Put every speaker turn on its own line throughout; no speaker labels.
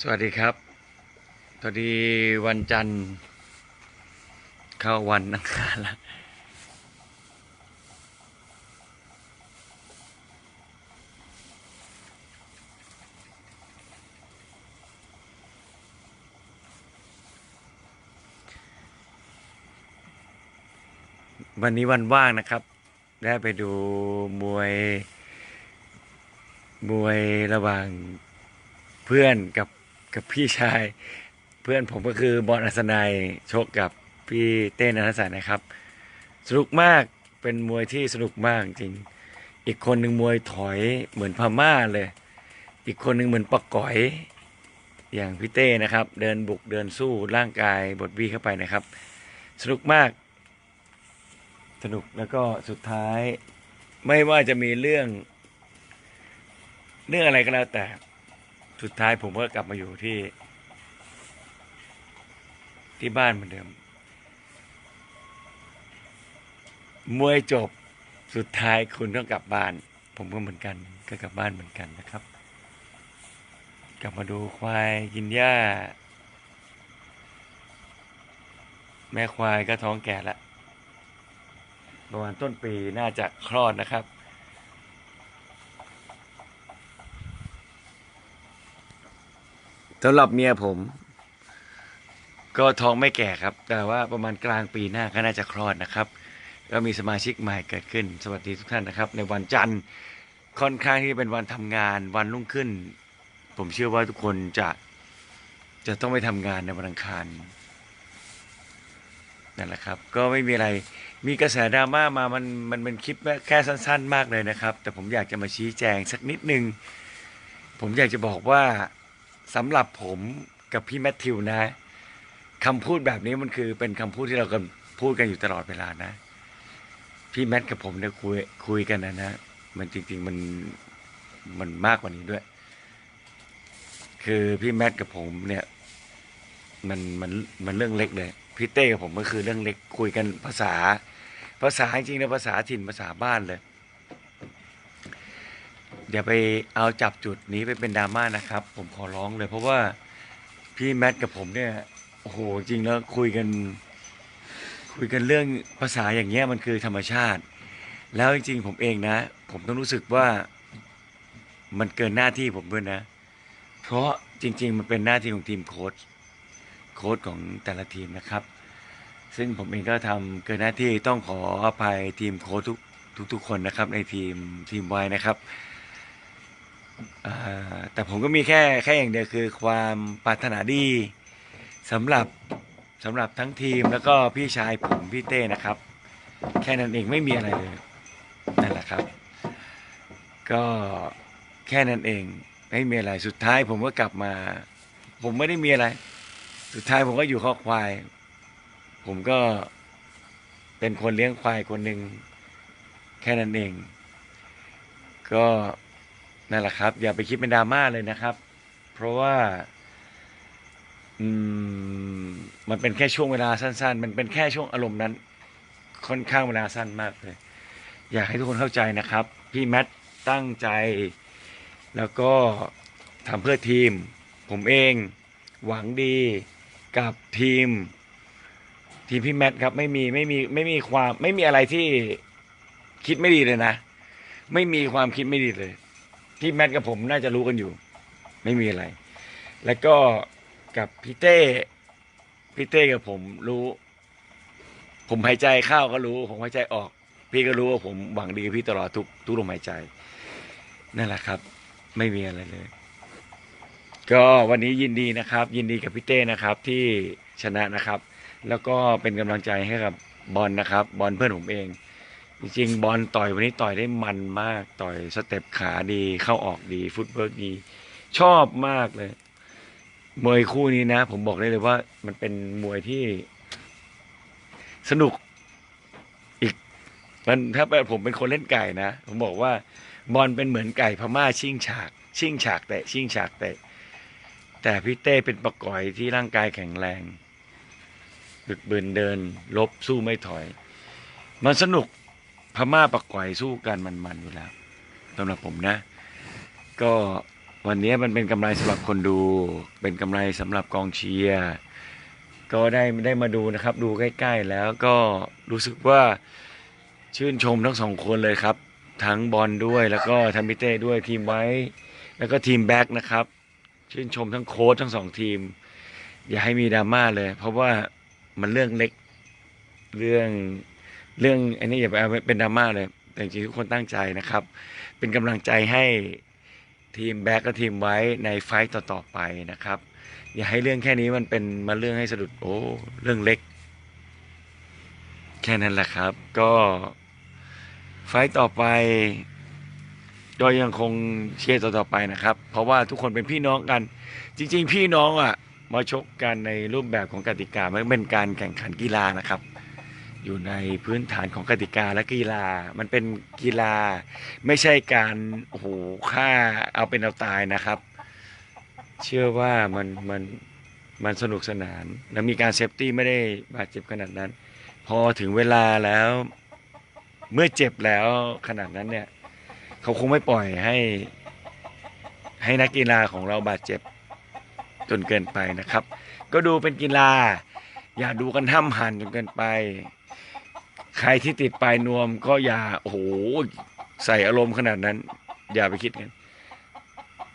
สวัสดีครับพอดีวันจันทร์ เข้าวันอังคารแล้ววันนี้วันว่างนะครับ ได้ไปดูมวย มวยระหว่างเพื่อนกับ กับพี่ชาย เพื่อนผมก็คือบอลอัศนัยชกกับพี่เต้นอนันตสันนะครับ สนุกมากเป็นมวยที่สนุกมากจริง อีกคนหนึ่งมวยถอยเหมือนพม่าเลย อีกคนหนึ่งเหมือนปะก๋อยอย่างพี่เต้นะครับ เดินบุกเดินสู้ร่างกายบทวีเข้าไปนะครับ สนุกมาก สนุกแล้วก็สุดท้าย ไม่ว่าจะมีเรื่อง เรื่องอะไรก็แล้วแต่ สุดท้ายผมก็กลับมาอยู่ที่ ที่บ้านเหมือนเดิม มวยจบสุดท้ายคุณต้องกลับบ้าน ผมก็เหมือนกันก็กลับบ้านเหมือนกันนะครับ กลับมาดูควายกินหญ้า แม่ควายก็ท้องแก่ละประมาณต้นปีน่าจะคลอดนะครับ สำหรับเมียผม ก็ท้องไม่แก่ครับ แต่ว่าประมาณกลางปีหน้าก็น่าจะคลอดนะครับ ก็มีสมาชิกใหม่เกิดขึ้น สวัสดีทุกท่านนะครับ ในวันจันทร์ค่อนข้างที่เป็นวันทำงานวันรุ่งขึ้น ผมเชื่อว่าทุกคนจะจะต้องไปทำงานในวันอังคารนั่นแหละครับ ก็ไม่มีอะไรมีกระแสดราม่ามามันมันเป็นคลิปแค่สั้น ๆ มากเลยนะครับ แต่ผมอยากจะมาชี้แจงสักนิดนึง ผมอยากจะบอกว่า สำหรับผมกับพี่แมทธิวนะคำพูดแบบนี้มันคือเป็นคำพูดที่เรากันพูดกันอยู่ตลอดเวลานะ พี่แมทกับผมเนี่ยคุยคุยกันนะนะ มันจริง ๆมันมันมากกว่านี้ด้วย คือพี่แมทกับผมเนี่ย มันมันมันเรื่องเล็กเลยพี่เต้กับผมก็คือเรื่องเล็กคุยกันภาษา ภาษาจริงๆนะภาษาถิ่นภาษาบ้านเลย อย่าไปเอาจับจุดนี้ไปเป็นดราม่านะครับ ผมขอร้องเลย เพราะว่าพี่แมทกับผมเนี่ยโอ้โหจริงแล้วคุยกัน คุยกันเรื่องภาษาอย่างเงี้ยมันคือธรรมชาติ แล้วจริงๆผมเองนะ ผมต้องรู้สึกว่ามันเกินหน้าที่ผมด้วยนะ เพราะจริง ๆ มันเป็นหน้าที่ของทีมโค้ชโค้ชของแต่ละทีมนะครับ ซึ่งผมเองก็ทำเกินหน้าที่ต้องขออภัยทีมโค้ชทุกทุกๆคนนะครับในทีมทีมไว้นะครับ แต่ผมก็มีแค่แค่อย่างเดียวคือความปรารถนาดีสำหรับสำหรับทั้งทีมแล้วก็พี่ชายผมพี่เต้นะครับ แค่นั้นเองไม่มีอะไรเลยนั่นแหละครับ ก็แค่นั้นเองไม่มีอะไรสุดท้ายผมก็กลับมา ผมไม่ได้มีอะไร สุดท้ายผมก็อยู่ข้อควาย ผมก็เป็นคนเลี้ยงควายคนหนึ่งแค่นั้นเอง ก็ นั่นแหละครับ อย่าไปคิดเป็นดราม่าเลยนะครับ เพราะว่าอืมมันเป็นแค่ช่วงเวลาสั้น ๆ มันเป็นแค่ช่วงอารมณ์นั้น ค่อนข้างเวลาสั้นมากเลย อยากให้ทุกคนเข้าใจนะครับ พี่แมทตั้งใจ แล้วก็ทำเพื่อทีม ผมเอง หวังดีกับทีม ทีมพี่แมทครับไม่มีไม่มีไม่มีความไม่มีอะไรที่คิดไม่ดีเลยนะ ไม่มีความคิดไม่ดีเลย พี่แมทกับผมน่าจะรู้กันอยู่ ไม่มีอะไร แล้วก็กับพี่เต้พี่เต้กับผมรู้ ผมหายใจเข้าก็รู้ ผมหายใจออก พี่ก็รู้ว่าผมหวังดีกับพี่ตลอดทุกทุกลมหายใจนั่นแหละครับ ไม่มีอะไรเลย ก็วันนี้ยินดีนะครับ ยินดีกับพี่เต้นะครับ ที่ชนะนะครับ แล้วก็เป็นกำลังใจให้กับบอลนะครับ บอลเพื่อนผมเอง จริงบอลต่อยวันนี้ต่อยได้มันมาก ต่อยสเต็ปขาดีเข้าออกดี ฟุตเวิร์กดี ชอบมากเลย มวยคู่นี้นะ ผมบอกได้เลยว่า มันเป็นมวยที่ สนุก อีก มันถ้าผมเป็นคนเล่นไก่นะ ผมบอกว่า บอลเป็นเหมือนไก่พม่าชิ่งฉาก ชิ่งฉากแต่ชิ่งฉากแต่แต่พี่เต้เป็นประกอยที่ร่างกายแข็งแรงบึกบืนเดิน ลบสู้ไม่ถอย มันสนุก พม่าปักก่อยสู้กันมันๆอยู่แล้วสำหรับผมนะ ก็วันนี้มันเป็นกำไรสำหรับคนดู เป็นกำไรสำหรับกองเชียร์ก็ได้ได้มาดูนะครับ ดูใกล้ ๆ แล้วก็รู้สึกว่าชื่นชมทั้งสองคนเลยครับ ทั้งบอลด้วยแล้วก็ทัมพิเต้ด้วยทีมไว้ แล้วก็ทีมแบ็กนะครับ ชื่นชมทั้งโค้ชทั้งสองทีม อย่าให้มีดราม่าเลย เพราะว่ามันเรื่องเล็กเรื่อง เรื่องอันนี้อย่าไปเอาเป็นดราม่าเลย แต่จริงทุกคนตั้งใจนะครับ เป็นกำลังใจให้ทีมแบ็กและทีมไว้ในไฟต์ต่อๆไปนะครับ อย่าให้เรื่องแค่นี้มันเป็นมาเรื่องให้สะดุดโอ้เรื่องเล็ก แค่นั้นแหละครับ ก็ไฟต์ต่อไปก็ยังคงเชียร์ต่อๆไปนะครับ เพราะว่าทุกคนเป็นพี่น้องกัน จริง ๆ พี่น้องอะมาชกกันในรูปแบบของกติกาไมันเป็นการแข่งขันกีฬานะครับ อยู่ในพื้นฐานของกติกาและกีฬา มันเป็นกีฬาไม่ใช่การโอ้โหฆ่าเอาเป็นเอาตายนะครับ เชื่อว่ามันมันมันสนุกสนาน และมีการเซฟตี้ไม่ได้บาดเจ็บขนาดนั้น พอถึงเวลาแล้วเมื่อเจ็บแล้วขนาดนั้นเนี่ย เขาคงไม่ปล่อยให้ ให้นักกีฬาของเราบาดเจ็บจนเกินไปนะครับ ก็ดูเป็นกีฬาอย่าดูกันห้ำหันจนเกินไป ใครที่ติดปลายนวมก็อย่าโอ้โหใส่อารมณ์ขนาดนั้น อย่าไปคิดกัน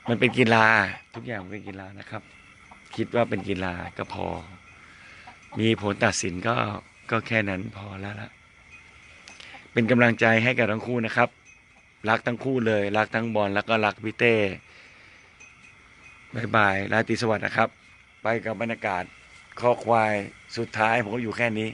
มันเป็นกีฬา ทุกอย่างเป็นกีฬานะครับ คิดว่าเป็นกีฬาก็พอ มีผลตัดสินก็ก็แค่นั้นพอแล้วละเป็นกำลังใจให้กับทั้งคู่นะครับ รักทั้งคู่เลย รักทั้งบอลแล้วก็รักพี่เต้บายบายราตรีสวัสดิ์นะครับ ไปกับบรรยากาศคอควายสุดท้ายผมก็อยู่แค่นี้